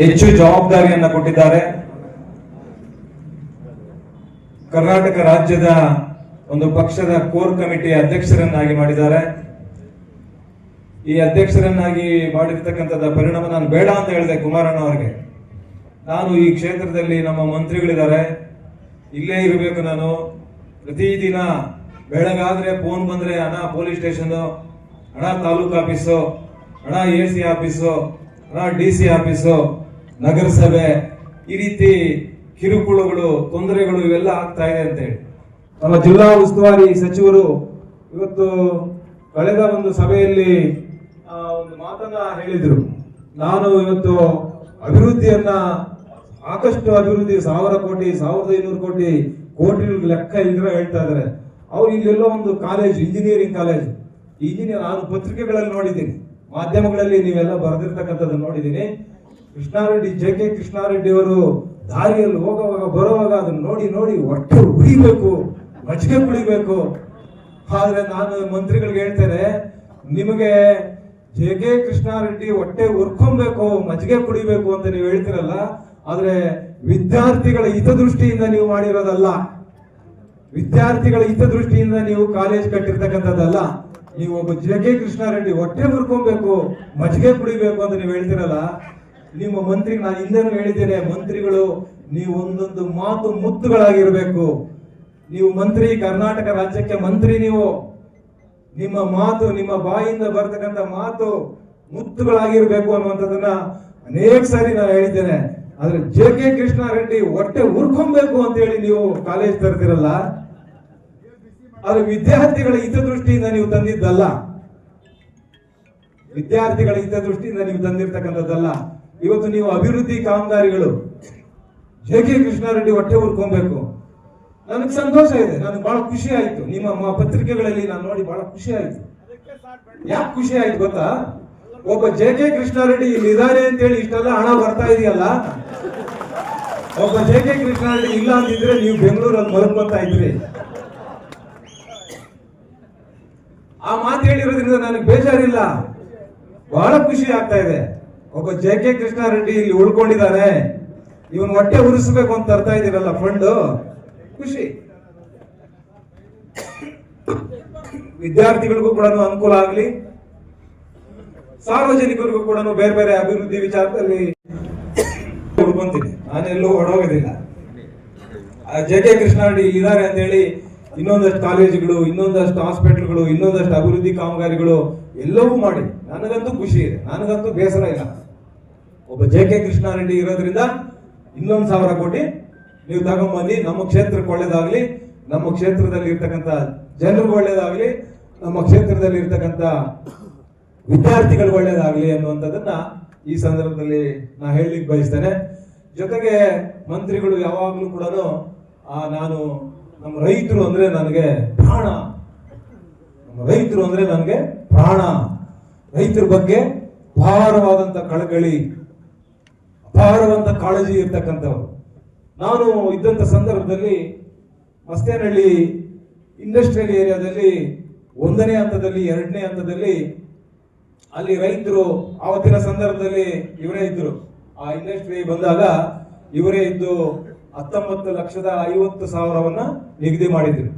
ಹೆಚ್ಚು ಜವಾಬ್ದಾರಿಯನ್ನ ಕೊಟ್ಟಿದ್ದಾರೆ. ಕರ್ನಾಟಕ ರಾಜ್ಯದ ಒಂದು ಪಕ್ಷದ ಕೋರ್ ಕಮಿಟಿ ಅಧ್ಯಕ್ಷರನ್ನಾಗಿ ಮಾಡಿದ್ದಾರೆ. ಈ ಅಧ್ಯಕ್ಷರನ್ನಾಗಿ ಮಾಡಿರ್ತಕ್ಕಂಥದ ಪರಿಣಾಮ ನಾನು ಬೇಡ ಅಂತ ಹೇಳಿದೆ ಕುಮಾರಣ್ಣ ಅವರಿಗೆ. ನಾನು ಈ ಕ್ಷೇತ್ರದಲ್ಲಿ ನಮ್ಮ ಮಂತ್ರಿಗಳಿದ್ದಾರೆ. ಇಲ್ಲೇ ಇರಬೇಕು ನಾನು. ಪ್ರತಿದಿನ ಬೆಳಗಾದ್ರೆ ಫೋನ್ ಬಂದ್ರೆ ಹಣ ಪೊಲೀಸ್ ಸ್ಟೇಷನ್ ಹಣ ತಾಲೂಕು ಆಫೀಸು ಹಣ ಎ ಸಿ ಆಫೀಸು ಹಣ ಡಿ ಸಿ ಆಫೀಸು ನಗರಸಭೆ ಈ ರೀತಿ ಕಿರುಕುಳಗಳು, ತೊಂದರೆಗಳು ಇವೆಲ್ಲ ಆಗ್ತಾ ಇದೆ ಅಂತ ಹೇಳಿ. ನಮ್ಮ ಜಿಲ್ಲಾ ಉಸ್ತುವಾರಿ ಸಚಿವರು ಇವತ್ತು ಕಳೆದ ಒಂದು ಸಭೆಯಲ್ಲಿ ಒಂದು ಮಾತನ್ನ ಹೇಳಿದ್ರು. ನಾನು ಇವತ್ತು ಅಭಿವೃದ್ಧಿಯನ್ನ ಸಾಕಷ್ಟು ಅಭಿವೃದ್ಧಿ, ಸಾವಿರ ಕೋಟಿ, ಸಾವಿರದ ಐನೂರು ಕೋಟಿ ಕೋಟಿ ಲೆಕ್ಕ ಇದ್ರೆ ಹೇಳ್ತಾ ಇದಾರೆ ಅವ್ರು ಇಲ್ಲೆಲ್ಲೋ ಒಂದು ಕಾಲೇಜ್, ಇಂಜಿನಿಯರಿಂಗ್ ಕಾಲೇಜ್. ಇಂಜಿನಿಯರ್ ನಾನು ಪತ್ರಿಕೆಗಳಲ್ಲಿ ನೋಡಿದ್ದೀನಿ. ಮಾಧ್ಯಮಗಳಲ್ಲಿ ನೀವೆಲ್ಲ ಬರೆದಿರ್ತಕ್ಕಂಥದ್ದು ನೋಡಿದ್ದೀನಿ. ಕೃಷ್ಣಾರೆಡ್ಡಿ, ಜೆ ಕೆ ಕೃಷ್ಣಾರೆಡ್ಡಿ ಅವರು ದಾರಿಯಲ್ಲಿ ಹೋಗುವಾಗ, ಬರುವಾಗ ಅದನ್ನ ನೋಡಿ ನೋಡಿ ಹೊಟ್ಟೆ ಉರಿಬೇಕು, ಮಜ್ಜಿಗೆ ಕುಡಿಬೇಕು. ಆದ್ರೆ ನಾನು ಮಂತ್ರಿಗಳಿಗೆ ಹೇಳ್ತೇನೆ, ನಿಮಗೆ ಜೆ ಕೆ ಕೃಷ್ಣಾರೆಡ್ಡಿ ಹೊಟ್ಟೆ ಉರ್ಕೊಬೇಕು, ಮಜ್ಜಿಗೆ ಕುಡಿಬೇಕು ಅಂತ ನೀವು ಹೇಳ್ತಿರಲ್ಲ, ಆದ್ರೆ ವಿದ್ಯಾರ್ಥಿಗಳ ಹಿತದೃಷ್ಟಿಯಿಂದ ನೀವು ಮಾಡಿರೋದಲ್ಲ. ವಿದ್ಯಾರ್ಥಿಗಳ ಹಿತದೃಷ್ಟಿಯಿಂದ ನೀವು ಕಾಲೇಜ್ ಕಟ್ಟಿರ್ತಕ್ಕಂಥದ್ದಲ್ಲ. ನೀವು ಒಬ್ಬ ಜೆ ಕೆ ಕೃಷ್ಣಾರೆಡ್ಡಿ ಹೊಟ್ಟೆ ಉರ್ಕೊಬೇಕು, ಮಜ್ಜಿಗೆ ಕುಡಿಬೇಕು ಅಂತ ನೀವು ಹೇಳ್ತಿರಲ್ಲ ನಿಮ್ಮ ಮಂತ್ರಿ ನಾನು ಹಿಂದೆನೂ ಹೇಳಿದ್ದೇನೆ, ಮಂತ್ರಿಗಳು, ನೀವು ಒಂದೊಂದು ಮಾತು ಮುತ್ತುಗಳಾಗಿರಬೇಕು. ನೀವು ಮಂತ್ರಿ, ಕರ್ನಾಟಕ ರಾಜ್ಯಕ್ಕೆ ಮಂತ್ರಿ ನೀವು. ನಿಮ್ಮ ಮಾತು, ನಿಮ್ಮ ಬಾಯಿಂದ ಬರ್ತಕ್ಕಂಥ ಮಾತು ಮುತ್ತುಗಳಾಗಿರ್ಬೇಕು ಅನ್ನುವಂಥದ್ದನ್ನ ಅನೇಕ ಸಾರಿ ನಾನು ಹೇಳಿದ್ದೇನೆ. ಆದ್ರೆ ಜೆ ಕೆ ಕೃಷ್ಣಾರೆಡ್ಡಿ ಹೊಟ್ಟೆ ಉರ್ಕೊಬೇಕು ಅಂತ ಹೇಳಿ ನೀವು ಕಾಲೇಜ್ ತರ್ತಿರಲ್ಲ ಆದ್ರೆ ವಿದ್ಯಾರ್ಥಿಗಳ ಹಿತದೃಷ್ಟಿಯಿಂದ ನೀವು ತಂದಿದ್ದಲ್ಲ. ವಿದ್ಯಾರ್ಥಿಗಳ ಹಿತದೃಷ್ಟಿಯಿಂದ ನೀವು ತಂದಿರ್ತಕ್ಕಂಥದ್ದಲ್ಲ. ಇವತ್ತು ನೀವು ಅಭಿವೃದ್ಧಿ ಕಾಮಗಾರಿಗಳು ಜೆ ಕೆ ಕೃಷ್ಣಾರೆಡ್ಡಿ ಹೊಟ್ಟೆ ಉರ್ಕೊಬೇಕು. ನನಗೆ ಸಂತೋಷ ಇದೆ, ನನಗೆ ಬಹಳ ಖುಷಿ ಆಯ್ತು. ನಿಮ್ಮ ಪತ್ರಿಕೆಗಳಲ್ಲಿ ನಾನು ನೋಡಿ ಬಹಳ ಖುಷಿ ಆಯ್ತು. ಯಾಕೆ ಖುಷಿ ಆಯ್ತು ಗೊತ್ತಾ? ಒಬ್ಬ ಜೆ ಕೆ ಕೃಷ್ಣಾರೆಡ್ಡಿ ಇಲ್ಲಿ ಇದಾರೆ ಅಂತೇಳಿ ಇಷ್ಟೆಲ್ಲ ಹಣ ಬರ್ತಾ ಇದೆಯಲ್ಲ? ಒಬ್ಬ ಜೆ ಕೆ ಕೃಷ್ಣಾರೆಡ್ಡಿ ಇಲ್ಲ ಅಂದಿದ್ರೆ ನೀವು ಬೆಂಗಳೂರಲ್ಲಿ ಮಲ್ಕೊಂತ ಇದ್ರಿ. ಆ ಮಾತು ಹೇಳಿರೋದ್ರಿಂದ ನನಗೆ ಬೇಜಾರಿಲ್ಲ. ಬಹಳ ಖುಷಿ ಆಗ್ತಾ ಇದೆ. ಒಬ್ಬ ಜೆ ಕೆ ಕೃಷ್ಣಾರೆಡ್ಡಿ ಇಲ್ಲಿ ಉಳ್ಕೊಂಡಿದ್ದಾನೆ. ಇವನ್ ಹೊಟ್ಟೆ ಉರಿಸ್ಬೇಕು ಅಂತ ತರ್ತಾ ಇದೀರಲ್ಲ ಫಂಡ್ ಖುಷಿ. ವಿದ್ಯಾರ್ಥಿಗಳಿಗೂ ಕೂಡ ಅನುಕೂಲ ಆಗಲಿ. ಸಾರ್ವಜನಿಕರಿಗೂ ಕೂಡ ಬೇರೆ ಬೇರೆ ಅಭಿವೃದ್ಧಿ ವಿಚಾರದಲ್ಲಿ ಹುಡ್ಕೊಂತೀನಿ ನಾನೆಲ್ಲೂ ಹೊಡೋಗೋದಿಲ್ಲ ಜೆ ಕೆ ಕೃಷ್ಣಾರೆಡ್ಡಿ ಇದ್ದಾರೆ ಅಂತ ಹೇಳಿ ಇನ್ನೊಂದಷ್ಟು ಕಾಲೇಜುಗಳು, ಇನ್ನೊಂದಷ್ಟು ಹಾಸ್ಪಿಟಲ್ಗಳು, ಇನ್ನೊಂದಷ್ಟು ಅಭಿವೃದ್ಧಿ ಕಾಮಗಾರಿಗಳು ಎಲ್ಲವೂ ಮಾಡಿ. ನನಗಂತೂ ಖುಷಿ ಇದೆ. ನನಗಂತೂ ಬೇಸರ ಇಲ್ಲ. ಒಬ್ಬ ಜೆ ಕೆ ಕೃಷ್ಣಾರೆಡ್ಡಿ ಇರೋದ್ರಿಂದ ಇನ್ನೊಂದು ಸಾವಿರ ಕೋಟಿ ನೀವು ತಗೊಂಬಂದು ನಮ್ಮ ಕ್ಷೇತ್ರಕ್ಕೆ ಒಳ್ಳೇದಾಗಲಿ. ನಮ್ಮ ಕ್ಷೇತ್ರದಲ್ಲಿ ಇರ್ತಕ್ಕಂಥ ಜನರಿಗೆ ಒಳ್ಳೇದಾಗ್ಲಿ. ನಮ್ಮ ಕ್ಷೇತ್ರದಲ್ಲಿ ಇರ್ತಕ್ಕಂಥ ವಿದ್ಯಾರ್ಥಿಗಳು ಒಳ್ಳೇದಾಗ್ಲಿ ಅನ್ನುವಂಥದ್ದನ್ನ ಈ ಸಂದರ್ಭದಲ್ಲಿ ನಾ ಹೇಳಲಿಕ್ಕೆ ಬಯಸ್ತೇನೆ. ಜೊತೆಗೆ ಮಂತ್ರಿಗಳು ಯಾವಾಗಲೂ ಕೂಡ ನಾನು ನಮ್ಮ ರೈತರು ಅಂದ್ರೆ ನನಗೆ ಪ್ರಾಣ. ನಮ್ಮ ರೈತರು ಅಂದ್ರೆ ನನಗೆ ಪ್ರಾಣ. ರೈತರ ಬಗ್ಗೆ ಭಾರವಾದಂತ ಕಳಕಳಿ ಅಪಾರವಾದಂತ ಕಾಳಜಿ ಇರ್ತಕ್ಕಂಥವ್ರು. ನಾನು ಇದ್ದಂಥ ಸಂದರ್ಭದಲ್ಲಿ ಮಸ್ತೇನಹಳ್ಳಿ ಇಂಡಸ್ಟ್ರಿಯಲ್ ಏರಿಯಾದಲ್ಲಿ ಒಂದನೇ ಹಂತದಲ್ಲಿ, ಎರಡನೇ ಹಂತದಲ್ಲಿ ಅಲ್ಲಿ ರೈತರು ಆವತ್ತಿನ ಸಂದರ್ಭದಲ್ಲಿ ಇವರೇ ಇದ್ದರು ಆ ಇಂಡಸ್ಟ್ರಿ ಬಂದಾಗ ಇವರೇ ಇದ್ದು ಹತ್ತೊಂಬತ್ತು ಲಕ್ಷದ ಐವತ್ತು ಸಾವಿರವನ್ನ ನಿಗದಿ ಮಾಡಿದ್ರು.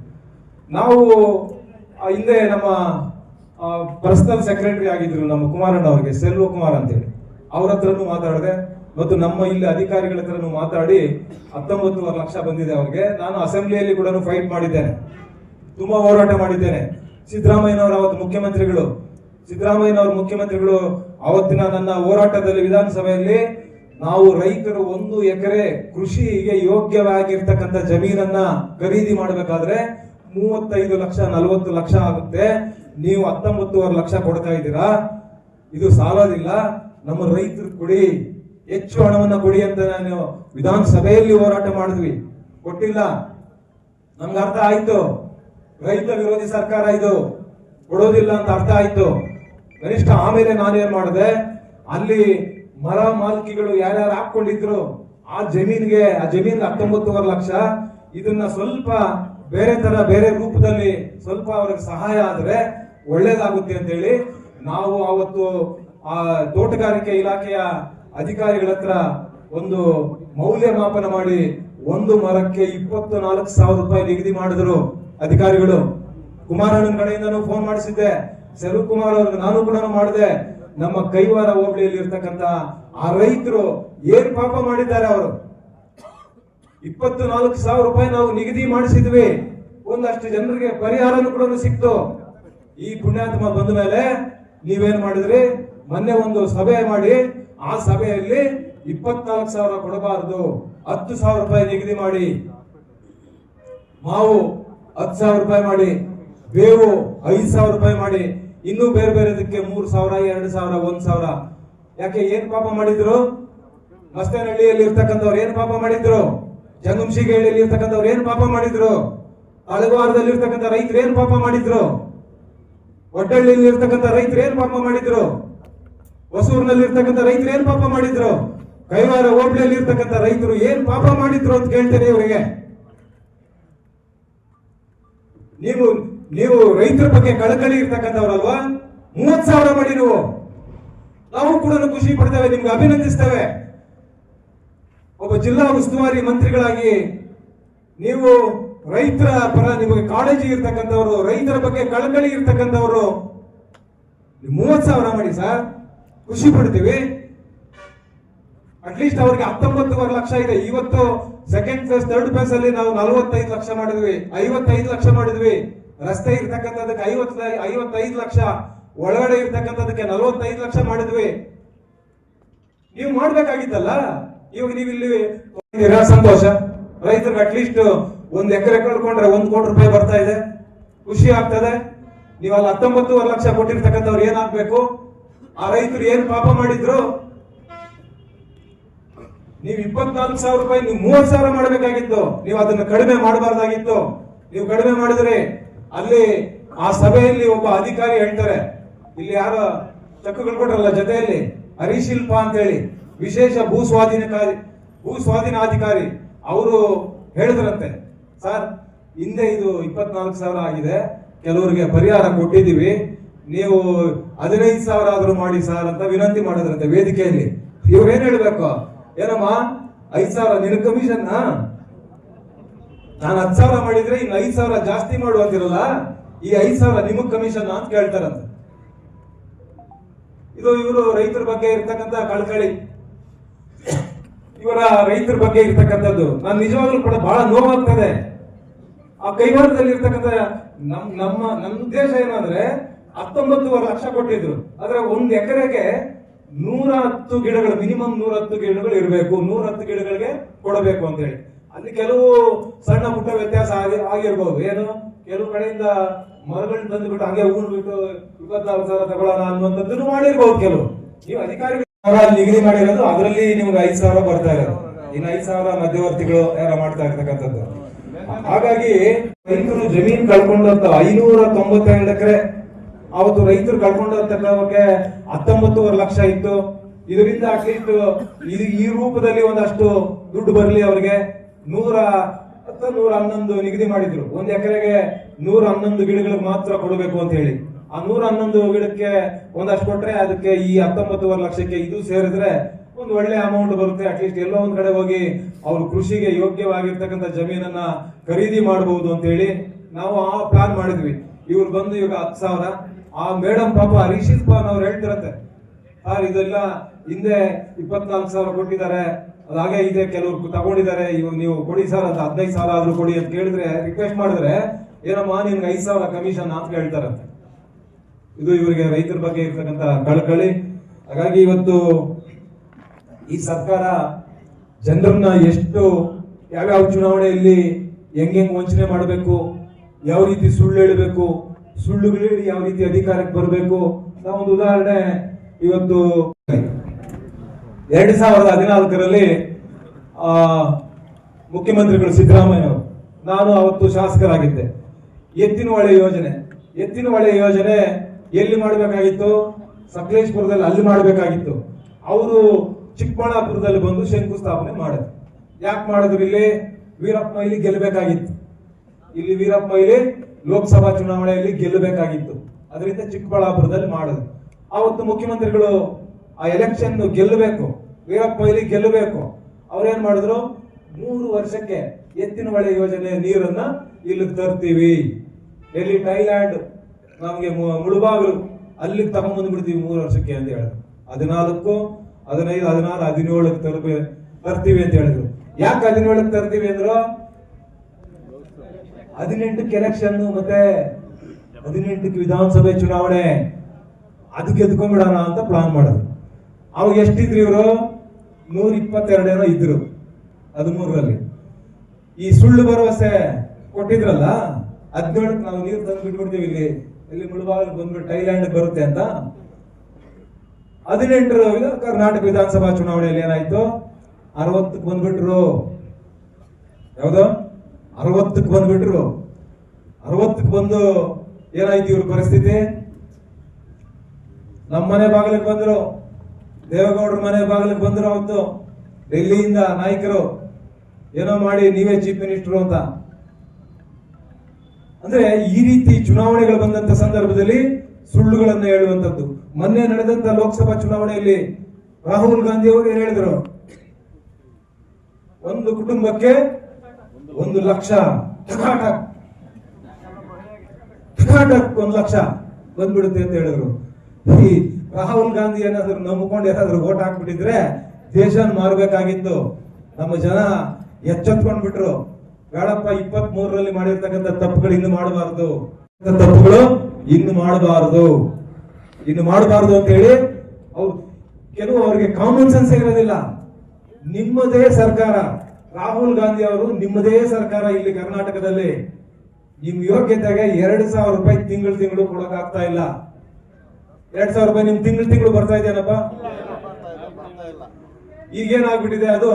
ನಾವು ಹಿಂದೆ ನಮ್ಮ ಪರ್ಸನಲ್ ಸೆಕ್ರೆಟರಿ ಆಗಿದ್ರು ನಮ್ಮ ಕುಮಾರಣ್ಣ ಅವ್ರಿಗೆ ಸೆಲ್ವ ಕುಮಾರ್ ಅಂತೇಳಿ. ಅವ್ರ ಹತ್ರನೂ ಮಾತಾಡಿದೆ ಮತ್ತು ನಮ್ಮ ಇಲ್ಲಿ ಅಧಿಕಾರಿಗಳ ಹತ್ರನೂ ಮಾತಾಡಿ ಹತ್ತೊಂಬತ್ತುವರೆ ಲಕ್ಷ ಬಂದಿದೆ ಅವ್ರಿಗೆ. ನಾನು ಅಸೆಂಬ್ಲಿಯಲ್ಲಿ ಕೂಡ ಫೈಟ್ ಮಾಡಿದ್ದೇನೆ. ತುಂಬಾ ಹೋರಾಟ ಮಾಡಿದ್ದೇನೆ. ಸಿದ್ದರಾಮಯ್ಯನವರು ಅವತ್ತು ಮುಖ್ಯಮಂತ್ರಿಗಳು. ಸಿದ್ದರಾಮಯ್ಯನವರು ಮುಖ್ಯಮಂತ್ರಿಗಳು ಅವತ್ತಿನ ನನ್ನ ಹೋರಾಟದಲ್ಲಿ ವಿಧಾನಸಭೆಯಲ್ಲಿ ನಾವು ರೈತರು ಒಂದು ಎಕರೆ ಕೃಷಿಗೆ ಯೋಗ್ಯವಾಗಿರ್ತಕ್ಕಂಥ ಜಮೀನನ್ನ ಖರೀದಿ ಮಾಡಬೇಕಾದ್ರೆ ಮೂವತ್ತೈದು ಲಕ್ಷ, ನಲವತ್ತು ಲಕ್ಷ ಆಗುತ್ತೆ. ನೀವು ಹತ್ತೊಂಬತ್ತುವರೆ ಲಕ್ಷ ಕೊಡ್ತಾ ಇದ್ದೀರಾ? ಇದು ಸಾಲೋದಿಲ್ಲ. ನಮ್ಮ ರೈತರು ಕೊಡಿ. ಹೆಚ್ಚು ಹಣವನ್ನು ಕೊಡಿ ಅಂತ ನಾನು ವಿಧಾನಸಭೆಯಲ್ಲಿ ಹೋರಾಟ ಮಾಡಿದ್ವಿ. ಕೊಟ್ಟಿಲ್ಲ. ನಮ್ಗೆ ಅರ್ಥ ಆಯ್ತು. ರೈತ ವಿರೋಧಿ ಸರ್ಕಾರ ಇದು. ಕೊಡೋದಿಲ್ಲ ಅಂತ ಅರ್ಥ ಆಯ್ತು. ಕನಿಷ್ಠ ಆಮೇಲೆ ನಾನೇನ್ ಮಾಡಿದೆ? ಅಲ್ಲಿ ಮರ ಮಾಲ್ಕಿಗಳು ಯಾರ್ಯಾರು ಹಾಕೊಂಡಿದ್ರು ಆ ಜಮೀನ್ಗೆ, ಆ ಜಮೀನ್ ಹತ್ತೊಂಬತ್ತುವರೆ ಲಕ್ಷ. ಇದನ್ನ ಸ್ವಲ್ಪ ಬೇರೆ ತರ, ಬೇರೆ ರೂಪದಲ್ಲಿ ಸ್ವಲ್ಪ ಅವ್ರಿಗೆ ಸಹಾಯ ಆದ್ರೆ ಒಳ್ಳೇದಾಗುತ್ತೆ ಅಂತ ಹೇಳಿ ನಾವು ಅವತ್ತು ಆ ತೋಟಗಾರಿಕೆ ಇಲಾಖೆಯ ಅಧಿಕಾರಿಗಳ ಹತ್ರ ಒಂದು ಮೌಲ್ಯಮಾಪನ ಮಾಡಿ ಒಂದು ಮರಕ್ಕೆ ಇಪ್ಪತ್ತು ನಾಲ್ಕು ಸಾವಿರ ರೂಪಾಯಿ ನಿಗದಿ ಮಾಡಿದ್ರು ಅಧಿಕಾರಿಗಳು. ಕುಮಾರಣ್ಣನ ಕಡೆಯಿಂದನೂ ಫೋನ್ ಮಾಡಿಸಿದ್ದೆ. ಸೆಲ್ವ ಕುಮಾರ್ ಅವ್ರಿಗೆ ನಾನು ಕೂಡ ಮಾಡಿದೆ. ನಮ್ಮ ಕೈವಾರ ಹೋಬಳಿಯಲ್ಲಿ ಇರ್ತಕ್ಕಂತ ಆ ರೈತರು ಏನ್ ಪಾಪ ಮಾಡಿದ್ದಾರೆ ಅವರು? ಇಪ್ಪತ್ತು ನಾಲ್ಕು ಸಾವಿರ ರೂಪಾಯಿ ನಾವು ನಿಗದಿ ಮಾಡಿಸಿದ್ವಿ. ಒಂದಷ್ಟು ಜನರಿಗೆ ಪರಿಹಾರನೂ ಕೂಡ ಸಿಕ್ತು. ಈ ಪುಣ್ಯಾತ್ಮ ಬಂದ ಮೇಲೆ ನೀವೇನ್ ಮಾಡಿದ್ರಿ? ಮೊನ್ನೆ ಒಂದು ಸಭೆ ಮಾಡಿ ಆ ಸಭೆಯಲ್ಲಿ ಇಪ್ಪತ್ನಾಲ್ಕು ಸಾವಿರ ಕೊಡಬಾರದು. ಹತ್ತು ಸಾವಿರ ರೂಪಾಯಿ ನಿಗದಿ ಮಾಡಿ. ಮಾವು ಹತ್ತು ಸಾವಿರ ರೂಪಾಯಿ ಮಾಡಿ. ಬೇವು ಐದು ಸಾವಿರ ರೂಪಾಯಿ ಮಾಡಿ. ಇನ್ನೂ ಬೇರೆ ಬೇರೆದಕ್ಕೆ ಮೂರು ಸಾವಿರ, ಎರಡು ಸಾವಿರ, ಒಂದ್ ಸಾವಿರ. ಯಾಕೆ, ಏನ್ ಪಾಪ ಮಾಡಿದ್ರು? ಮಸ್ತೇನಹಳ್ಳಿಯಲ್ಲಿ ಇರ್ತಕ್ಕಂಥವ್ರು ಏನ್ ಪಾಪ ಮಾಡಿದ್ರು? ಜಂಗಂಶಿಗೇಳಿಯಲ್ಲಿ ಇರ್ತಕ್ಕಂಥವ್ರು ಏನ್ ಪಾಪ ಮಾಡಿದ್ರು? ಅಳಗವಾರದಲ್ಲಿ ಇರ್ತಕ್ಕಂಥ ರೈತರು ಏನ್ ಪಾಪ ಮಾಡಿದ್ರು? ಒಡ್ಡಳ್ಳಿಯಲ್ಲಿ ಇರ್ತಕ್ಕಂಥ ರೈತರು ಏನ್ ಪಾಪ ಮಾಡಿದ್ರು? ಹೊಸೂರಿನಲ್ಲಿ ಇರ್ತಕ್ಕಂಥ ರೈತರು ಏನ್ ಪಾಪ ಮಾಡಿದ್ರು? ಕೈವಾರ ಹೋಬಳಿಯಲ್ಲಿ ಇರ್ತಕ್ಕಂಥ ರೈತರು ಏನ್ ಪಾಪ ಮಾಡಿದ್ರು ಅಂತ ಕೇಳ್ತೇನೆ ಇವರಿಗೆ. ನೀವು ನೀವು ರೈತರ ಬಗ್ಗೆ ಕಳಕಳಿ ಇರ್ತಕ್ಕಂಥವ್ರಲ್ವಾ? ಮೂವತ್ ಸಾವಿರ ಮಾಡಿ ನೀವು. ನಾವು ಕೂಡ ಖುಷಿ ಪಡ್ತೇವೆ, ನಿಮ್ಗೆ ಅಭಿನಂದಿಸ್ತೇವೆ. ಒಬ್ಬ ಜಿಲ್ಲಾ ಉಸ್ತುವಾರಿ ಮಂತ್ರಿಗಳಾಗಿ ನೀವು ರೈತರ ಪರ ನಿಮಗೆ ಕಾಳಜಿ ಇರ್ತಕ್ಕಂಥವ್ರು, ರೈತರ ಬಗ್ಗೆ ಕಳಕಳಿ ಇರ್ತಕ್ಕಂಥವ್ರು. ಮೂವತ್ ಸಾವಿರ ಮಾಡಿ ಸರ್. ಖುಷಿ ಪಡ್ತೀವಿ ಅಟ್ಲೀಸ್ಟ್ ಅವ್ರಿಗೆ ಹತ್ತೊಂಬತ್ತುವರೆ ಲಕ್ಷ ಇದೆ. ಇವತ್ತು ಸೆಕೆಂಡ್ ಫೇಸ್ ಥರ್ಡ್ ಫೇಸ್ ಅಲ್ಲಿ ನಾವು ನಲವತ್ತೈದು ಲಕ್ಷ ಮಾಡಿದ್ವಿ. ಐವತ್ತೈದು ಲಕ್ಷ ಮಾಡಿದ್ವಿ. ರಸ್ತೆ ಇರ್ತಕ್ಕಂಥದಕ್ಕೆ ಐವತ್ತ ಐವತ್ತೈದು ಲಕ್ಷ. ಒಳಗಡೆ ಇರ್ತಕ್ಕಂಥದಕ್ಕೆ ನಲವತ್ತೈದು ಲಕ್ಷ ಮಾಡಿದ್ವಿ. ನೀವು ಮಾಡ್ಬೇಕಾಗಿತ್ತಲ್ಲ? ಇವಾಗ ನೀವು ಇಲ್ಲಿ ಸಂತೋಷ. ರೈತರಿಗೆ ಅಟ್ಲೀಸ್ಟ್ ಒಂದ್ ಎಕರೆ ಕಳ್ಕೊಂಡ್ರೆ ಒಂದ್ ಕೋಟಿ ರೂಪಾಯಿ ಬರ್ತಾ ಇದೆ. ಖುಷಿ ಆಗ್ತದೆ. ನೀವು ಅಲ್ಲಿ ಹತ್ತೊಂಬತ್ತುವರೆ ಲಕ್ಷ ಕೊಟ್ಟಿರ್ತಕ್ಕಂಥವ್ರು ಏನಾಗ್ಬೇಕು ಆ ರೈತರು ಏನ್ ಪಾಪ ಮಾಡಿದ್ರು? ನೀವು ಇಪ್ಪತ್ನಾಲ್ಕು ಸಾವಿರ ರೂಪಾಯಿ, ನೀವು ಮೂವತ್ ಸಾವಿರ ಮಾಡಬೇಕಾಗಿತ್ತು. ನೀವು ಅದನ್ನು ಕಡಿಮೆ ಮಾಡಬಾರ್ದಾಗಿತ್ತು. ನೀವು ಕಡಿಮೆ ಮಾಡಿದ್ರೆ ಅಲ್ಲಿ ಆ ಸಭೆಯಲ್ಲಿ ಒಬ್ಬ ಅಧಿಕಾರಿ ಹೇಳ್ತಾರೆ, ಇಲ್ಲಿ ಯಾರ ಚಕ್ಕುಗಳು ಕೊಟ್ರಲ್ಲ ಜೊತೆಯಲ್ಲಿ, ಹರಿಶಿಲ್ಪ ಅಂತ ಹೇಳಿ ವಿಶೇಷ ಭೂ ಸ್ವಾಧೀನಕಾರಿ, ಭೂ ಸ್ವಾಧೀನಾಧಿಕಾರಿ, ಅವರು ಹೇಳಿದ್ರಂತೆ, ಸರ್, ಹಿಂದೆ ಇದು ಇಪ್ಪತ್ನಾಲ್ಕು ಸಾವಿರ ಆಗಿದೆ, ಕೆಲವರಿಗೆ ಪರಿಹಾರ ಕೊಟ್ಟಿದ್ದೀವಿ ನೀವು ಹದಿನೈದು ಸಾವಿರ ಆದ್ರೂ ಮಾಡಿ ಸರ್ ಅಂತ ವಿನಂತಿ ಮಾಡಿದ್ರಂತೆ ವೇದಿಕೆಯಲ್ಲಿ. ಇವ್ರೇನ್ ಹೇಳ್ಬೇಕು? ಏನಮ್ಮ, ಐದ್ ಸಾವಿರ ನಿನ್ ಕಮಿಷನ್ ನಾನು ಹತ್ತು ಸಾವಿರ ಮಾಡಿದ್ರೆ ಇನ್ನು ಐದ್ ಸಾವಿರ ಜಾಸ್ತಿ ಮಾಡುವಂತಿರಲ್ಲ ಈ ಐದ್ ಸಾವಿರ ನಿಮಗ್ ಕಮಿಷನ್ ಅಂತ ಕೇಳ್ತಾರಂತೆ. ಇದು ಇವರು ರೈತರ ಬಗ್ಗೆ ಇರ್ತಕ್ಕಂಥ ಕಳ್ಕಳಿ. ಇವರ ರೈತರ ಬಗ್ಗೆ ಇರ್ತಕ್ಕಂಥದ್ದು. ನಾನು ನಿಜವಾಗ್ಲೂ ಕೂಡ ಬಹಳ ನೋವಾಗ್ತದೆ ಆ ಕೈವಾರದಲ್ಲಿ ಇರ್ತಕ್ಕಂಥ ನಮ್ ನಮ್ಮ ನಮ್ಮ ದೇಶ ಏನಂದ್ರೆ ಹತ್ತೊಂಬತ್ತುವರೆ ಲಕ್ಷ ಕೊಟ್ಟಿದ್ರು. ಆದ್ರೆ ಒಂದ್ ಎಕರೆಗೆ ನೂರ ಹತ್ತು ಗಿಡಗಳು, ಮಿನಿಮಮ್ ನೂರ ಹತ್ತು ಗಿಡಗಳು ಇರಬೇಕು. ನೂರ ಹತ್ತು ಗಿಡಗಳಿಗೆ ಕೊಡಬೇಕು ಅಂತ ಹೇಳಿ. ಅಲ್ಲಿ ಕೆಲವು ಸಣ್ಣ ಪುಟ್ಟ ವ್ಯತ್ಯಾಸ ಆಗಿ- ಆಗಿರ್ಬೋದು. ಏನು? ಕೆಲವು ಕಡೆಯಿಂದ ಮರಗಳನ್ನ ತಂದುಬಿಟ್ಟು ಹಂಗೆ ಬಿಟ್ಟು ಇಪ್ಪತ್ನಾಲ್ಕು ಸಾವಿರ ತಗೊಳ್ಳೋಣ ಅನ್ನುವಂಥದ್ದನ್ನು ಮಾಡಿರ್ಬೋದು ಕೆಲವು. ನೀವು ಅಧಿಕಾರಿ ನಿಗದಿ ಮಾಡಿರೋದು, ಅದರಲ್ಲಿ ನಿಮ್ಗೆ ಐದು ಸಾವಿರ ಬರ್ತಾ ಇರೋದು. ಇನ್ನು ಐದು ಸಾವಿರ ಮಧ್ಯವರ್ತಿಗಳು ಯಾರ ಮಾಡ್ತಾ ಇರ್ತಕ್ಕಂಥದ್ದು. ಹಾಗಾಗಿ ರೈತರು ಜಮೀನು ಕಳ್ಕೊಂಡಂತ ಐನೂರ ತೊಂಬತ್ತೆರಡು ಎಕರೆ ಅವತ್ತು ರೈತರು ಕಳ್ಕೊಂಡಂತಕ್ಕೆ ಹತ್ತೊಂಬತ್ತುವರೆ ಲಕ್ಷ ಇತ್ತು. ಇದರಿಂದ ಅಟ್ಲೀಸ್ಟ್ ಇದು ಈ ರೂಪದಲ್ಲಿ ಒಂದಷ್ಟು ದುಡ್ಡು ಬರಲಿ ಅವರಿಗೆ. ನೂರ ನೂರ ಹನ್ನೊಂದು ನಿಗದಿ ಮಾಡಿದ್ರು. ಒಂದ್ ಎಕರೆಗೆ ನೂರ ಹನ್ನೊಂದು ಗಿಡಗಳಿಗೆ ಮಾತ್ರ ಕೊಡಬೇಕು ಅಂತ ಹೇಳಿ. ಆ ನೂರ ಹನ್ನೊಂದು ಗಿಡಕ್ಕೆ ಒಂದಷ್ಟು ಕೊಟ್ರೆ ಅದಕ್ಕೆ ಈ ಹತ್ತೊಂಬತ್ತುವರೆ ಲಕ್ಷಕ್ಕೆ ಇದು ಸೇರಿದ್ರೆ ಒಂದು ಒಳ್ಳೆ ಅಮೌಂಟ್ ಬರುತ್ತೆ. ಅಟ್ಲೀಸ್ಟ್ ಎಲ್ಲೋ ಒಂದ್ ಕಡೆ ಹೋಗಿ ಅವ್ರು ಕೃಷಿಗೆ ಯೋಗ್ಯವಾಗಿರ್ತಕ್ಕಂಥ ಜಮೀನನ್ನ ಖರೀದಿ ಮಾಡಬಹುದು ಅಂತ ಹೇಳಿ ನಾವು ಆ ಪ್ಲಾನ್ ಮಾಡಿದ್ವಿ. ಇವ್ರು ಬಂದು ಇವಾಗ ಹತ್ತು ಸಾವಿರ. ಆ ಮೇಡಮ್ ಪಾಪ ಹರೀಶಿತ್ ಪಾನ್ ಅವ್ರು ಹೇಳ್ತಿರತ್ತೆ. ಸರ್, ಇದೆಲ್ಲ ಹಿಂದೆ ಇಪ್ಪತ್ನಾಲ್ಕು ಸಾವಿರ ಕೊಟ್ಟಿದ್ದಾರೆ. ಅದು ಹಾಗೆ ಇದೆ, ಕೆಲವರು ತಗೊಂಡಿದ್ದಾರೆ. ಇವಾಗ ನೀವು ಕೊಡಿ ಸರ್ ಅಂತ ಹದಿನೈದು ಸಾವಿರ ಆದ್ರೂ ಕೊಡಿ ಅಂತ ಕೇಳಿದ್ರೆ ರಿಕ್ವೆಸ್ಟ್ ಮಾಡಿದ್ರೆ, ಏನಮ್ಮ, ನಿಮ್ಗೆ ಐದು ಸಾವಿರ ಕಮಿಷನ್ ಅಂತ ಹೇಳ್ತಾರಂತೆ ಇದು ಇವರಿಗೆ ರೈತರ ಬಗ್ಗೆ ಇರ್ತಕ್ಕಂಥ ಕಳಕಳಿ. ಹಾಗಾಗಿ ಇವತ್ತು ಈ ಸರ್ಕಾರ ಜನರನ್ನ ಎಷ್ಟು, ಯಾವ್ಯಾವ ಚುನಾವಣೆಯಲ್ಲಿ ಹೆಂಗ್ ವಂಚನೆ ಮಾಡಬೇಕು, ಯಾವ ರೀತಿ ಸುಳ್ಳು ಹೇಳಬೇಕು ಸುಳ್ಳುಗಳು ಹೇಳಿ ಯಾವ ರೀತಿ ಅಧಿಕಾರಕ್ಕೆ ಬರಬೇಕು? ನಾವು ಒಂದು ಉದಾಹರಣೆ ಇವತ್ತು ಎರಡ್ ಸಾವಿರದ ಹದಿನಾಲ್ಕರಲ್ಲಿ, ಆ, ಮುಖ್ಯಮಂತ್ರಿಗಳು ಸಿದ್ದರಾಮಯ್ಯ ನಾನು ಅವತ್ತು ಶಾಸಕರಾಗಿದ್ದೆ. ಎತ್ತಿನ ಹೊಳೆ ಯೋಜನೆ. ಎತ್ತಿನ ಹೊಳೆ ಯೋಜನೆ ಎಲ್ಲಿ ಮಾಡಬೇಕಾಗಿತ್ತು? ಸಕಲೇಶ್ಪುರದಲ್ಲಿ ಅಲ್ಲಿ ಮಾಡಬೇಕಾಗಿತ್ತು. ಅವರು ಚಿಕ್ಕಬಳ್ಳಾಪುರದಲ್ಲಿ ಬಂದು ಶಂಕುಸ್ಥಾಪನೆ ಮಾಡಿದ್ರು. ಯಾಕೆ ಮಾಡಿದ್ರು ಇಲ್ಲಿ? ವೀರಪ್ಪ ಇಲ್ಲಿ ಗೆಲ್ಲಬೇಕಾಗಿತ್ತು. ಇಲ್ಲಿ ವೀರಪ್ಪ ಮೊಯ್ಲಿ ಲೋಕಸಭಾ ಚುನಾವಣೆಯಲ್ಲಿ ಗೆಲ್ಲಬೇಕಾಗಿತ್ತು. ಅದರಿಂದ ಚಿಕ್ಕಬಳ್ಳಾಪುರದಲ್ಲಿ ಮಾಡಿದ್ರು ಅವತ್ತು ಮುಖ್ಯಮಂತ್ರಿಗಳು ಆ ಎಲೆಕ್ಷನ್ ಗೆಲ್ಲಬೇಕು. ವೀರಪ್ಪ ಮೊಯ್ಲಿ ಗೆಲ್ಲಬೇಕು. ಅವ್ರೇನ್ ಮಾಡಿದ್ರು? ಮೂರು ವರ್ಷಕ್ಕೆ ಎತ್ತಿನ ಹೊಳೆ ಯೋಜನೆ ನೀರನ್ನ ಇಲ್ಲಿಗೆ ತರ್ತೀವಿ. ಎಲ್ಲಿ ಥೈಲ್ಯಾಂಡ್ ನಮಗೆ ಮುಳುಬಾಗಲು, ಅಲ್ಲಿಗೆ ತಗೊಂಡ್ಬಂದು ಬಿಡ್ತೀವಿ ಮೂರು ವರ್ಷಕ್ಕೆ ಅಂತ ಹೇಳಿದ್ರು. ಹದಿನಾಲ್ಕು, ಹದಿನೈದು, ಹದಿನಾರು, ಹದಿನೇಳಕ್ಕೆ ತರ್ಬೇ, ತರ್ತೀವಿ ಅಂತ ಹೇಳಿದ್ರು. ಯಾಕೆ ಹದಿನೇಳಕ್ಕೆ ತರ್ತೀವಿ ಅಂದ್ರು? ಹದಿನೆಂಟಕ್ಕೆ ಎಲೆಕ್ಷನ್ ಮತ್ತೆ ಹದಿನೆಂಟಕ್ಕೆ ವಿಧಾನಸಭೆ ಚುನಾವಣೆ. ಅದಕ್ಕೆ ಗೆದ್ಕೊಂಡ್ಬಿಡೋಣ ಅಂತ ಪ್ಲಾನ್ ಮಾಡೋದು. ಅವಾಗ ಎಷ್ಟಿದ್ರು ಇವರು? ನೂರ ಇಪ್ಪತ್ತೆರಡೇನೋ ಇದ್ರು ಹದಿಮೂರರಲ್ಲಿ ಈ ಸುಳ್ಳು ಭರವಸೆ ಕೊಟ್ಟಿದ್ರಲ್ಲ, ಹದಿನೇಳಕ್ಕೆ ನಾವು ನೀರು ತಂದು ಬಿಟ್ಬಿಡ್ತೀವಿ ಇಲ್ಲಿ. ಇಲ್ಲಿ ಮುಳುಬಾಗಿಲು ಬಂದ್ಬಿಟ್ಟು ಥೈಲ್ಯಾಂಡ್ ಬರುತ್ತೆ ಅಂತ. ಹದಿನೆಂಟರ ಕರ್ನಾಟಕ ವಿಧಾನಸಭಾ ಚುನಾವಣೆಯಲ್ಲಿ ಏನಾಯ್ತು? ಅರವತ್ತಕ್ಕೆ ಬಂದ್ಬಿಟ್ರು. ಯಾವ್ದು? ಅರವತ್ತಕ್ಕೆ ಬಂದ್ಬಿಟ್ರು. ಅರವತ್ತಕ್ಕೆ ಬಂದು ಏನಾಯ್ತು ಇವ್ರ ಪರಿಸ್ಥಿತಿ? ನಮ್ಮ ಮನೆ ಬಾಗಿಲಿಗೆ ಬಂದರು. ದೇವೇಗೌಡರ ಮನೆ ಬಾಗಿಲಿಗೆ ಬಂದರು ಅವತ್ತು. ಡೆಲ್ಲಿಯಿಂದ ನಾಯಕರು, ಏನೋ ಮಾಡಿ ನೀವೇ ಚೀಫ್ ಮಿನಿಸ್ಟರ್ ಅಂತ. ಅಂದ್ರೆ ಈ ರೀತಿ ಚುನಾವಣೆಗಳು ಬಂದಂತ ಸಂದರ್ಭದಲ್ಲಿ ಸುಳ್ಳುಗಳನ್ನು ಹೇಳುವಂತದ್ದು. ಮೊನ್ನೆ ನಡೆದಂತ ಲೋಕಸಭಾ ಚುನಾವಣೆಯಲ್ಲಿ ರಾಹುಲ್ ಗಾಂಧಿ ಅವರು ಏನ್ ಹೇಳಿದ್ರು? ಒಂದು ಕುಟುಂಬಕ್ಕೆ ಒಂದು ಲಕ್ಷ. ಒಂದು ಲಕ್ಷ ಬಂದ್ಬಿಡುತ್ತೆ ಅಂತ ಹೇಳಿದ್ರು. ಈ ರಾಹುಲ್ ಗಾಂಧಿ ಏನಾದ್ರು ನಂಬ್ಕೊಂಡು ಏನಾದ್ರು ಓಟ್ ಹಾಕ್ಬಿಟ್ಟಿದ್ರೆ ದೇಶ ಮಾರ್ಬೇಕಾಗಿತ್ತು. ನಮ್ಮ ಜನ ಎಚ್ಚೆತ್ಕೊಂಡ್ಬಿಟ್ರು. ಬೇಡಪ್ಪ ಇಪ್ಪತ್ ಮೂರರಲ್ಲಿ ಮಾಡಿರ್ತಕ್ಕಂಥ ತಪ್ಪುಗಳು ಇನ್ನು ಮಾಡಬಾರದು. ತಪ್ಪುಗಳು ಇನ್ನು ಮಾಡಬಾರದು. ಇನ್ನು ಮಾಡಬಾರದು ಅಂತ ಹೇಳಿ ಅವ್ರು ಕೆಲವು ಅವರಿಗೆ ಕಾಮನ್ ಸೆನ್ಸ್ ಇರೋದಿಲ್ಲ. ನಿಮ್ಮದೇ ಸರ್ಕಾರ. ರಾಹುಲ್ ಗಾಂಧಿ ಅವರು ನಿಮ್ಮದೇ ಸರ್ಕಾರ ಇಲ್ಲಿ ಕರ್ನಾಟಕದಲ್ಲಿ ನಿಮ್ ಯೋಗ್ಯತೆಗೆ ಎರಡು ಸಾವಿರ ರೂಪಾಯಿ ತಿಂಗಳು ತಿಂಗಳು ಕೊಡಕ್ ಆಗ್ತಾ ಇಲ್ಲ. ಎರಡ್ ಸಾವಿರ ರೂಪಾಯಿ ನಿಮ್ ತಿಂಗಳು ತಿಂಗಳು ಬರ್ತಾ ಇದೆಯೇನಪ್ಪ ಈಗೇನಾಗ್ಬಿಟ್ಟಿದೆ ಅದು?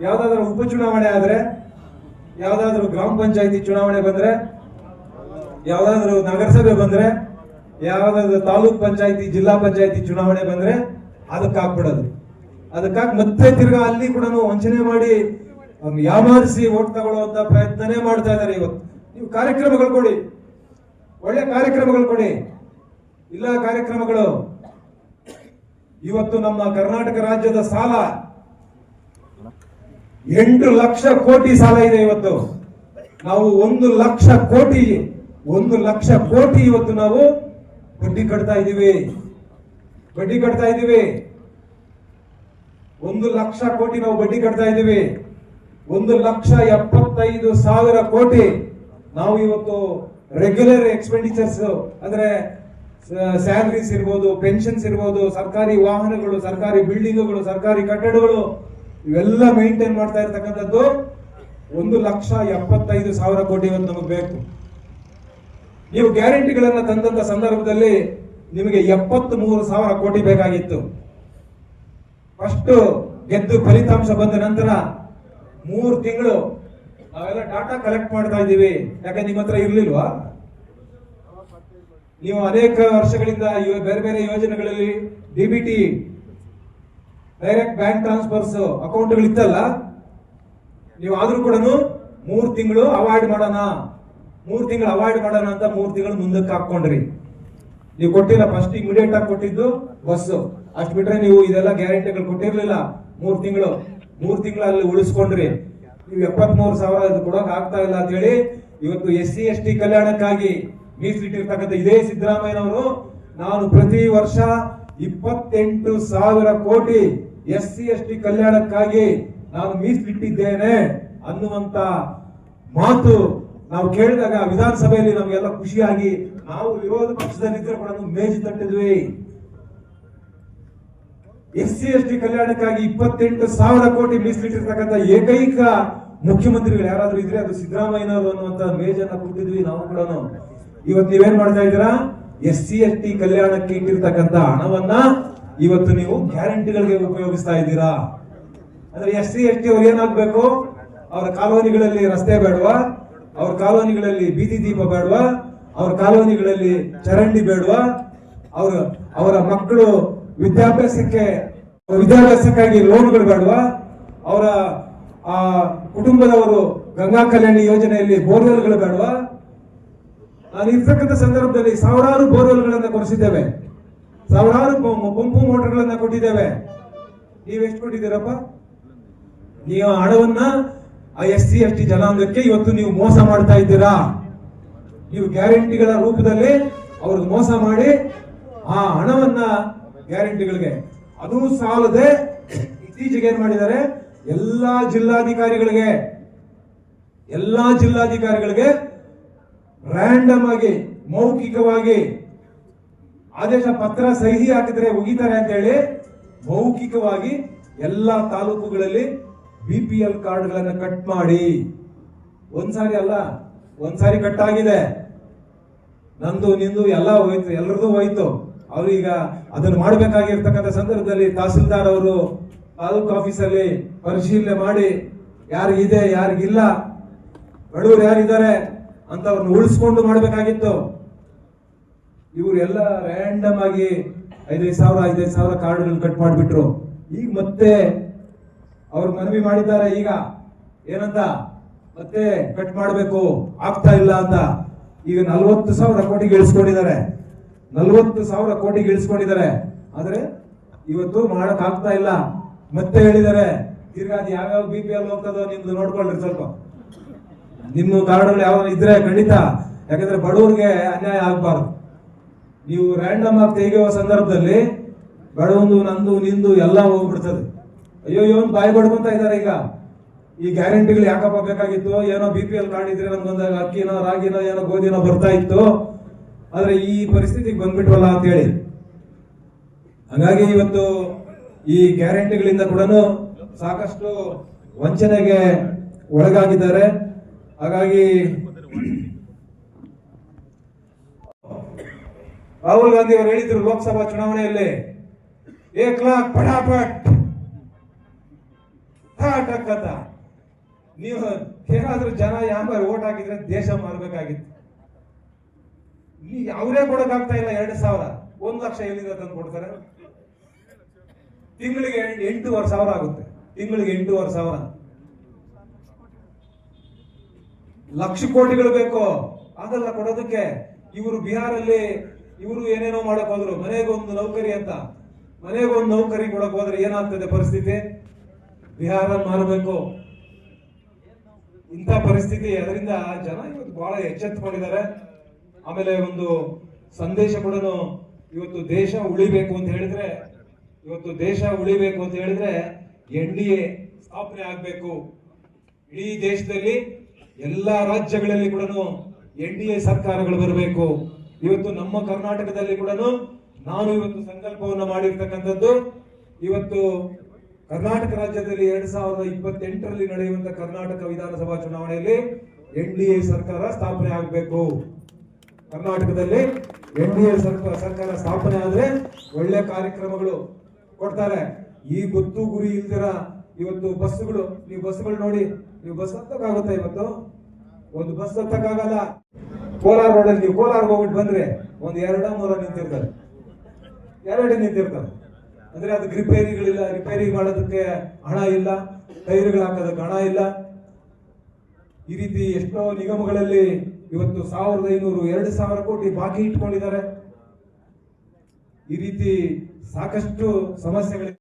ಯಾವ್ದಾದ್ರು ಉಪಚುನಾವಣೆ ಆದ್ರೆ, ಯಾವ್ದಾದ್ರು ಗ್ರಾಮ ಪಂಚಾಯತಿ ಚುನಾವಣೆ ಬಂದ್ರೆ, ಯಾವ್ದಾದ್ರು ನಗರಸಭೆ ಬಂದ್ರೆ, ಯಾವ್ದಾದ್ರು ತಾಲೂಕ್ ಪಂಚಾಯತಿ, ಜಿಲ್ಲಾ ಪಂಚಾಯತಿ ಚುನಾವಣೆ ಬಂದ್ರೆ ಅದಕ್ಕೆ ಹಾಕ್ಬಿಡೋದು ಅದಕ್ಕಾಗಿ ಮತ್ತೆ ತಿರ್ಗಾ ಅಲ್ಲಿ ಕೂಡ ವಂಚನೆ ಮಾಡಿ ಯಾಮಾರಿಸಿ ಓಟ್ ತಗೊಳ್ಳುವಂತ ಪ್ರಯತ್ನನೇ ಮಾಡ್ತಾ ಇದ್ದಾರೆ ಇವತ್ತು. ನೀವು ಕಾರ್ಯಕ್ರಮಗಳು ಕೊಡಿ. ಒಳ್ಳೆ ಕಾರ್ಯಕ್ರಮಗಳು ಕೊಡಿ. ಇಲ್ಲ ಕಾರ್ಯಕ್ರಮಗಳು. ಇವತ್ತು ನಮ್ಮ ಕರ್ನಾಟಕ ರಾಜ್ಯದ ಸಾಲ. ಎಂಟು ಲಕ್ಷ ಕೋಟಿ ಸಾಲ ಇದೆ ಇವತ್ತು. ನಾವು ಒಂದು ಲಕ್ಷ ಕೋಟಿ, ಒಂದು ಲಕ್ಷ ಕೋಟಿ ಇವತ್ತು ನಾವು ಬಡ್ಡಿ ಕಟ್ತಾ ಇದ್ದೀವಿ ಬಡ್ಡಿ ಕಟ್ತಾ ಇದ್ದೀವಿ ಒಂದು ಲಕ್ಷ ಕೋಟಿ ನಾವು ಬಡ್ಡಿ ಕಟ್ತಾ ಇದ್ದೀವಿ. ಒಂದು ಲಕ್ಷ ಎಪ್ಪತ್ತೈದು ಸಾವಿರ ಕೋಟಿ ನಾವು ಇವತ್ತು ರೆಗ್ಯುಲರ್ ಎಕ್ಸ್ಪೆಂಡಿಚರ್ಸ್ ಅಂದ್ರೆ ಸ್ಯಾಲರೀಸ್ ಇರ್ಬೋದು ಪೆನ್ಷನ್ಸ್ ಇರ್ಬೋದು, ಸರ್ಕಾರಿ ವಾಹನಗಳು, ಸರ್ಕಾರಿ ಬಿಲ್ಡಿಂಗ್ಗಳು ಸರ್ಕಾರಿ ಕಟ್ಟಡಗಳು, ಇವೆಲ್ಲ ಮೇಂಟೈನ್ ಮಾಡ್ತಾ ಇರ್ತಕ್ಕಂಥದ್ದು ಒಂದು ಲಕ್ಷ ಎಪ್ಪತ್ತೈದು ಸಾವಿರ ಕೋಟಿ ಇವತ್ತು ನಮಗೆ ಬೇಕು. ನೀವು ಗ್ಯಾರಂಟಿಗಳನ್ನು ತಂದಂತ ಸಂದರ್ಭದಲ್ಲಿ ನಿಮಗೆ ಎಪ್ಪತ್ತ್ ಮೂರು ಸಾವಿರ ಕೋಟಿ ಬೇಕಾಗಿತ್ತು. ಫಸ್ಟ್ ಗೆದ್ದು ಫಲಿತಾಂಶ ಬಂದ ನಂತರ ಮೂರು ತಿಂಗಳು ನಾವೆಲ್ಲ ಡಾಟಾ ಕಲೆಕ್ಟ್ ಮಾಡ್ತಾ ಇದ್ದೀವಿ. ಯಾಕೆ ನಿಮ್ಮ ಹತ್ರ ಇರ್ಲಿಲ್ವಾ? ನೀವು ಅನೇಕ ವರ್ಷಗಳಿಂದ ಬೇರೆ ಬೇರೆ ಯೋಜನೆಗಳಲ್ಲಿ ಡಿಬಿಟಿ ಡೈರೆಕ್ಟ್ ಬ್ಯಾಂಕ್ ಟ್ರಾನ್ಸ್ಫರ್ಸ್ ಅಕೌಂಟ್ಗಳು ಇತ್ತಲ್ಲ ನೀವು ಆದ್ರೂ ಕೂಡ ಮೂರು ತಿಂಗಳು ಅವಾಯ್ಡ್ ಮಾಡೋಣ. ಮೂರು ತಿಂಗಳು ಅವಾಯ್ಡ್ ಮಾಡೋಣ ಅಂತ ಮೂರು ತಿಂಗಳು ಮುಂದಕ್ಕೆ ಹಾಕೊಂಡ್ರಿ ನೀವು ಕೊಟ್ಟಿಲ್ಲ, ಫಸ್ಟ್ ಇಮಿಡಿಯೇಟ್ ಆಗಿ ಕೊಟ್ಟಿದ್ದು ಬಸ್ ಅಷ್ಟು ಬಿಟ್ರೆ ನೀವು ಇದೆಲ್ಲ ಗ್ಯಾರಂಟಿಗಳು ಕೊಟ್ಟಿರ್ಲಿಲ್ಲ. ಮೂರ್ ತಿಂಗಳು. ಮೂರ್ ತಿಂಗಳು ಅಲ್ಲಿ ಉಳಿಸ್ಕೊಂಡ್ರಿ. ನೀವು ಎಪ್ಪತ್ ಮೂರು ಸಾವಿರ ಕೊಡಕ್ ಆಗ್ತಾ ಇಲ್ಲ ಅಂತ ಹೇಳಿ ಇವತ್ತು ಎಸ್ ಸಿ, ಎಸ್ ಟಿ ಕಲ್ಯಾಣಕ್ಕಾಗಿ ಮೀಸಲಿಟ್ಟಿರ್ತಕ್ಕಂಥ ಇದೇ ಸಿದ್ದರಾಮಯ್ಯನವರು ನಾನು ಪ್ರತಿ ವರ್ಷ ಇಪ್ಪತ್ತೆಂಟು ಸಾವಿರ ಕೋಟಿ ಎಸ್ ಸಿ, ಎಸ್ ಟಿ ಕಲ್ಯಾಣಕ್ಕಾಗಿ ನಾನು ಮೀಸಲಿಟ್ಟಿದ್ದೇನೆ ಅನ್ನುವಂತ ಮಾತು ನಾವು ಕೇಳಿದಾಗ ವಿಧಾನಸಭೆಯಲ್ಲಿ ನಮಗೆಲ್ಲ ಖುಷಿಯಾಗಿ ನಾವು ವಿರೋಧ ಪಕ್ಷದಲ್ಲಿದ್ದರೆ ಕೂಡ ಮೇಜು ತಟ್ಟಿದ್ವಿ. ಎಸ್ ಸಿ ಎಸ್ ಟಿ ಕಲ್ಯಾಣಕ್ಕಾಗಿ ಇಪ್ಪತ್ತೆಂಟು ಸಾವಿರ ಕೋಟಿ ಮೀಸಲಿಟ್ಟಿರ್ತಕ್ಕಂಥ ಏಕೈಕ ಮುಖ್ಯಮಂತ್ರಿಗಳು ಯಾರಾದ್ರೂ ಇದ್ರೆ ಅದು ಸಿದ್ದರಾಮಯ್ಯನವರು ಅನ್ನುವಂತ ಮೇಜನ್ನ ಕೊಟ್ಟಿದ್ವಿ ನಾವು ಕೂಡ ಇವತ್ತು ನೀವೇನ್ ಮಾಡ್ತಾ ಇದ್ದೀರಾ? ಎಸ್ ಸಿ ಎಸ್ ಟಿ ಕಲ್ಯಾಣಕ್ಕೆ ಇಟ್ಟಿರ್ತಕ್ಕಂಥ ಹಣವನ್ನ ಇವತ್ತು ನೀವು ಗ್ಯಾರಂಟಿಗಳಿಗೆ ಉಪಯೋಗಿಸ್ತಾ ಇದ್ದೀರಾ? ಅಂದ್ರೆ ಎಸ್ ಸಿ ಎಸ್ ಟಿ ಅವ್ರು ಏನಾಗ್ಬೇಕು? ಅವರ ಕಾಲೋನಿಗಳಲ್ಲಿ ರಸ್ತೆ ಬೇಡವಾ? ಅವ್ರ ಕಾಲೋನಿಗಳಲ್ಲಿ ಬೀದಿ ದೀಪ ಬೇಡವಾ? ಅವ್ರ ಕಾಲೋನಿಗಳಲ್ಲಿ ಚರಂಡಿ ಬೇಡವಾ? ಅವ್ರ, ಅವರ ಮಕ್ಕಳು ವಿದ್ಯಾಭ್ಯಾಸಕ್ಕೆ, ವಿದ್ಯಾಭ್ಯಾಸಕ್ಕಾಗಿ ಲೋನ್ಗಳು ಬೇಡವಾ ಅವರ, ಆ, ಕುಟುಂಬದವರು ಗಂಗಾ ಕಲ್ಯಾಣಿ ಯೋಜನೆಯಲ್ಲಿ ಬೋರ್ವೆಲ್ಗಳು ಬೇಡವಾ? ನಾನು ಇರ್ತಕ್ಕಂಥ ಸಂದರ್ಭದಲ್ಲಿ ಸಾವಿರಾರು ಬೋರ್ವೆಲ್ಗಳನ್ನು ಕೊಡಿಸಿದ್ದೇವೆ ಸಾವಿರಾರು ಪಂಪು ಮೋಟರ್ಗಳನ್ನ ಕೊಟ್ಟಿದ್ದೇವೆ. ನೀವೆಷ್ಟು ಕೊಟ್ಟಿದ್ದೀರಪ್ಪ? ನೀವು ಹಣವನ್ನ ಆ ಎಸ್ ಸಿ, ಎಸ್ ಟಿ ಜನಾಂಗಕ್ಕೆ ಇವತ್ತು ನೀವು ಮೋಸ ಮಾಡ್ತಾ ಇದ್ದೀರಾ? ನೀವು ಗ್ಯಾರಂಟಿಗಳ ರೂಪದಲ್ಲಿ ಅವ್ರಿಗೆ ಮೋಸ ಮಾಡಿ ಆ ಹಣವನ್ನ ಗ್ಯಾರಂಟಿಗಳಿಗೆ. ಅದು ಸಾಲದೆ ಇತ್ತೀಚೆಗೆ ಏನ್ ಮಾಡಿದ್ದಾರೆ? ಎಲ್ಲಾ ಜಿಲ್ಲಾಧಿಕಾರಿಗಳಿಗೆ ಎಲ್ಲಾ ಜಿಲ್ಲಾಧಿಕಾರಿಗಳಿಗೆ ರ್ಯಾಂಡಮ್ ಆಗಿ, ಮೌಖಿಕವಾಗಿ ಆದೇಶ ಪತ್ರ ಸಹಿ ಹಾಕಿದ್ರೆ ಉಗಿತಾರೆ ಅಂತ ಹೇಳಿ ಮೌಖಿಕವಾಗಿ ಎಲ್ಲಾ ತಾಲೂಕುಗಳಲ್ಲಿ ಬಿ ಪಿ ಎಲ್ ಕಾರ್ಡ್ಗಳನ್ನು ಕಟ್ ಮಾಡಿ. ಒಂದ್ಸಾರಿ ಅಲ್ಲ ಒಂದ್ಸಾರಿ ಕಟ್ ಆಗಿದೆ. ನಂದು, ನಿಂದು ಎಲ್ಲ ಹೋಯ್ತು ಎಲ್ಲರದು ಹೋಯ್ತು. ಅವ್ರೀಗ ಅದನ್ನು ಮಾಡಬೇಕಾಗಿರ್ತಕ್ಕಂಥ ಸಂದರ್ಭದಲ್ಲಿ ತಹಸೀಲ್ದಾರ್ ಅವರು ತಾಲೂಕು ಆಫೀಸಲ್ಲಿ ಪರಿಶೀಲನೆ ಮಾಡಿ, ಯಾರಿಗಿದೆ, ಯಾರಿಗಿಲ್ಲ, ಬಡವರು ಯಾರಿದ್ದಾರೆ ಅಂತ ಅವ್ರನ್ನ ಉಳಿಸ್ಕೊಂಡು ಮಾಡಬೇಕಾಗಿತ್ತು. ಇವರೆಲ್ಲ ರ್ಯಾಂಡಮ್ ಆಗಿ ಐದೈದು ಸಾವಿರ ಐದೈದು ಸಾವಿರ ಕಾರ್ಡ್ಗಳನ್ನ ಕಟ್ ಮಾಡಿಬಿಟ್ರು. ಈಗ ಮತ್ತೆ ಅವ್ರು ಮನವಿ ಮಾಡಿದ್ದಾರೆ ಈಗ. ಏನಂತ? ಮತ್ತೆ ಕಟ್ ಮಾಡಬೇಕು, ಆಗ್ತಾ ಇಲ್ಲ ಅಂತ. ಈಗ ನಲ್ವತ್ತು ಸಾವಿರ ಕೋಟಿಗೆ ಇಳಿಸ್ಕೊಂಡಿದ್ದಾರೆ. ನಲ್ವತ್ತು ಸಾವಿರ ಕೋಟಿಗೆ ಇಳಿಸ್ಕೊಂಡಿದ್ದಾರೆ ಆದರೆ ಇವತ್ತು ಮಾಡಕ್ ಆಗ್ತಾ ಇಲ್ಲ. ಮತ್ತೆ ಹೇಳಿದ್ದಾರೆ ತಿರ್ಗಾ ಅದು ಯಾವ್ಯಾವ ಬಿ ಪಿ ಎಲ್ ಹೋಗ್ತದೋ ನಿಮ್ದು ನೋಡ್ಕೊಳ್ರಿ ಸ್ವಲ್ಪ. ನಿಮ್ಮ ಕಾರ್ಡ್ಗಳು ಯಾವ ಇದ್ರೆ ಖಂಡಿತ, ಯಾಕಂದ್ರೆ ಬಡವರಿಗೆ ಅನ್ಯಾಯ ಆಗ್ಬಾರ್ದು. ನೀವು ರ್ಯಾಂಡಮ್ ಆಗಿ ತೆಗೆಯುವ ಸಂದರ್ಭದಲ್ಲಿ ಬಡವಂದು, ನಂದು, ನಿಂದು ಎಲ್ಲ ಹೋಗ್ಬಿಡ್ತದೆ. ಅಯ್ಯೋ ಇವನ್ ಬಾಯಿ ಬಡ್ಕೊಂತ ಇದ್ದಾರೆ ಈಗ. ಈ ಗ್ಯಾರಂಟಿಗಳು ಯಾಕಪ್ಪ ಬೇಕಾಗಿತ್ತು? ಏನೋ ಬಿ ಪಿ ಎಲ್ ಕಾರ್ಡ್ ಇದ್ರೆ ನಮ್ಗೊಂದಾಗ ಅಕ್ಕಿನೋ, ರಾಗಿನೋ, ಏನೋ ಗೋಧಿನೋ ಬರ್ತಾ ಇತ್ತು. ಆದ್ರೆ ಈ ಪರಿಸ್ಥಿತಿಗೆ ಬಂದ್ಬಿಟ್ವಲ್ಲ ಅಂತ ಹೇಳಿ. ಹಂಗಾಗಿ ಇವತ್ತು ಈ ಗ್ಯಾರಂಟಿಗಳಿಂದ ಕೂಡ ಸಾಕಷ್ಟು ವಂಚನೆಗೆ ಒಳಗಾಗಿದ್ದಾರೆ. ಹಾಗಾಗಿ ರಾಹುಲ್ ಗಾಂಧಿ ಅವರು ಹೇಳಿದ್ರು ಲೋಕಸಭಾ ಚುನಾವಣೆಯಲ್ಲಿ, ಏಕ್ ಲಾಕ್ ಪಟಾಪಟ್ ನೀವು ಏನಾದ್ರೂ ಜನ ಯಾವ ಓಟ್ ಹಾಕಿದ್ರೆ ದೇಶ ಮಾರ್ಬೇಕಾಗಿತ್ತು. ಈ ಅವರೇ ಕೊಡೋಕ್ಕಾಗ್ತಾ ಇಲ್ಲ ಎರಡು ಸಾವಿರ. ಒಂದು ಲಕ್ಷ ಎಲ್ಲಿಂದ ತಂದು ಕೊಡ್ತಾರೆ? ತಿಂಗಳಿಗೆ ಎಂಟೂವರೆ ಸಾವಿರ ಆಗುತ್ತೆ. ತಿಂಗಳಿಗೆ ಎಂಟೂವರೆ ಸಾವಿರ. ಲಕ್ಷ ಕೋಟಿಗಳು ಬೇಕು. ಅದೆಲ್ಲ ಕೊಡೋದಕ್ಕೆ ಇವರು ಬಿಹಾರಲ್ಲಿ ಇವರು ಏನೇನೋ ಮಾಡಕ್ ಹೋದ್ರು. ಮನೆಗೊಂದು ನೌಕರಿ ಅಂತ. ಮನೆಗೊಂದು ನೌಕರಿ ಕೊಡಕ್ ಹೋದ್ರೆ ಏನಾಗ್ತದೆ ಪರಿಸ್ಥಿತಿ? ಬಿಹಾರ ಮಾರಬೇಕು. ಇಂಥ ಪರಿಸ್ಥಿತಿ. ಅದರಿಂದ ಜನ ಇವತ್ತು ಬಹಳ ಎಚ್ಚೆತ್ತುಕೊಂಡಿದ್ದಾರೆ ಆಮೇಲೆ ಒಂದು ಸಂದೇಶ ಕೂಡ ಇವತ್ತು ದೇಶ ಉಳಿಬೇಕು ಅಂತ ಹೇಳಿದ್ರೆ, ಇವತ್ತು ದೇಶ ಉಳಿಬೇಕು ಅಂತ ಹೇಳಿದ್ರೆ ಎನ್ ಡಿ ಎ ಸ್ಥಾಪನೆ ಆಗಬೇಕು. ಇಡೀ ದೇಶದಲ್ಲಿ ಎಲ್ಲ ರಾಜ್ಯಗಳಲ್ಲಿ ಕೂಡ ಎನ್ ಡಿ ಎ ಸರ್ಕಾರಗಳು ಬರಬೇಕು. ಇವತ್ತು ನಮ್ಮ ಕರ್ನಾಟಕದಲ್ಲಿ ಕೂಡ ನಾನು ಇವತ್ತು ಸಂಕಲ್ಪವನ್ನು ಮಾಡಿರ್ತಕ್ಕಂಥದ್ದು, ಇವತ್ತು ಕರ್ನಾಟಕ ರಾಜ್ಯದಲ್ಲಿ ಎರಡ್ ಸಾವಿರದ ಇಪ್ಪತ್ತೆಂಟರಲ್ಲಿ ನಡೆಯುವಂತ ಕರ್ನಾಟಕ ವಿಧಾನಸಭಾ ಚುನಾವಣೆಯಲ್ಲಿ ಎನ್ ಡಿ ಎ ಸರ್ಕಾರ ಸ್ಥಾಪನೆ ಆಗಬೇಕು. ಕರ್ನಾಟಕದಲ್ಲಿ ಎನ್ ಡಿ ಎ ಸರ್ಕಾರ ಸ್ಥಾಪನೆ ಆದ್ರೆ ಒಳ್ಳೆ ಕಾರ್ಯಕ್ರಮಗಳು ಕೊಡ್ತಾರೆ. ಈ ಗೊತ್ತು ಗುರಿ ಇಲ್ದಿರ ಇವತ್ತು ಬಸ್ಸುಗಳು, ನೀವು ಬಸ್ಸುಗಳು ನೋಡಿ, ನೀವು ಬಸ್ ಹತ್ತಕ್ಕಾಗುತ್ತಾ ಇವತ್ತು? ಒಂದು ಬಸ್ ಹತ್ತಕ್ಕಾಗಲ್ಲ. ಕೋಲಾರ ರೋಡಲ್ಲಿ ನೀವು ಕೋಲಾರ ಹೋಗ್ಬಿಟ್ಟು ಬಂದ್ರೆ ಒಂದು ಎರಡ ಮೂರ ನಿಂತಿರ್ತಾರೆ. ಎರಡು ನಿಂತಿರ್ತಾರೆ. ಅಂದ್ರೆ ಅದಕ್ಕೆ ರಿಪೇರಿಗಳಿಲ್ಲ, ರಿಪೇರಿ ಮಾಡೋದಕ್ಕೆ ಹಣ ಇಲ್ಲ, ಟೈರ್ಗಳು ಹಾಕೋದಕ್ಕೆ ಹಣ ಇಲ್ಲ. ಈ ರೀತಿ ಎಷ್ಟೋ ನಿಗಮಗಳಲ್ಲಿ ಇವತ್ತು ಸಾವಿರದ ಐನೂರು ಎರಡು ಸಾವಿರ ಕೋಟಿ ಬಾಕಿ ಇಟ್ಕೊಂಡಿದ್ದಾರೆ. ಈ ರೀತಿ ಸಾಕಷ್ಟು ಸಮಸ್ಯೆಗಳಿವೆ.